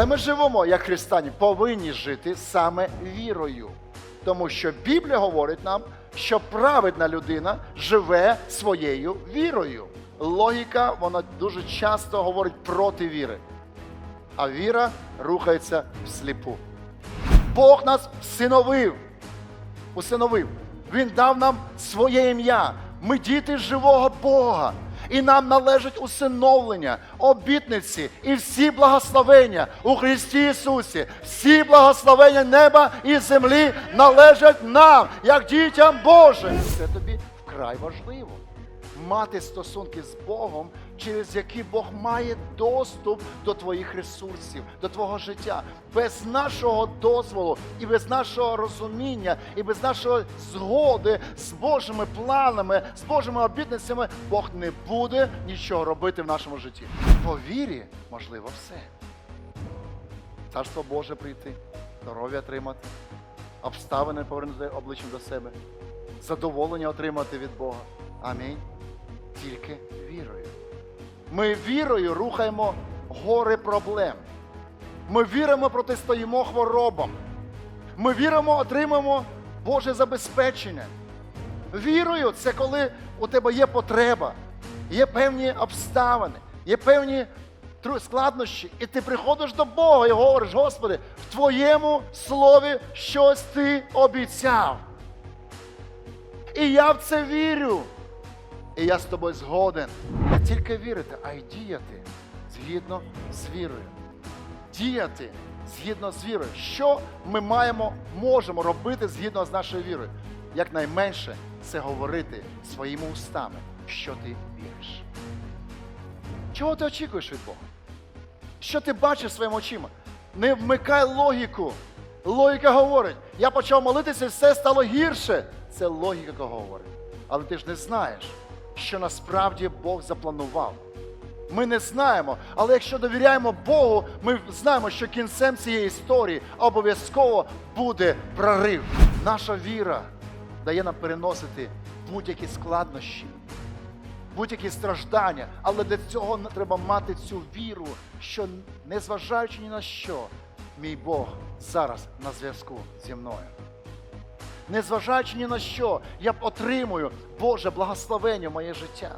Але ми живемо, як християни, повинні жити саме вірою. Тому що Біблія говорить нам, що праведна людина живе своєю вірою. Логіка, вона дуже часто говорить проти віри. А віра рухається всліпу. Бог нас всиновив. Усиновив. Він дав нам своє ім'я. Ми діти живого Бога. І нам належить усиновлення, обітниці і всі благословення у Христі Ісусі. Всі благословення неба і землі належать нам, як дітям Божим. Це тобі вкрай важливо. Мати стосунки з Богом, через які Бог має доступ до твоїх ресурсів, до твого життя. Без нашого дозволу і без нашого розуміння, і без нашої згоди з Божими планами, з Божими обітницями, Бог не буде нічого робити в нашому житті. По вірі можливо все. Царство Боже прийти, здоров'я отримати, обставини повернути обличчям до себе, задоволення отримати від Бога. Амінь. Тільки вірою. Ми вірою рухаємо гори проблем. Ми віримо, протистоїмо хворобам. Ми віримо, отримаємо Боже забезпечення. Вірою це коли у тебе є потреба, є певні обставини, є певні складнощі, і ти приходиш до Бога і говориш, Господи, в Твоєму слові щось ти обіцяв. І я в це вірю. І я з тобою згоден. Не тільки вірити, а й діяти згідно з вірою. Діяти згідно з вірою. Що ми маємо, можемо робити згідно з нашою вірою? Якнайменше це говорити своїми устами, що ти віриш. Чого ти очікуєш від Бога? Що ти бачиш своїми очима? Не вмикай логіку. Логіка говорить, я почав молитися і все стало гірше. Це логіка говорить. Але ти ж не знаєш, що насправді Бог запланував. Ми не знаємо, але якщо довіряємо Богу, ми знаємо, що кінцем цієї історії обов'язково буде прорив. Наша віра дає нам переносити будь-які складнощі, будь-які страждання, але для цього треба мати цю віру, що незважаючи ні на що, мій Бог зараз на зв'язку зі мною. Незважаючи ні на що, я отримую Боже благословення в моє життя.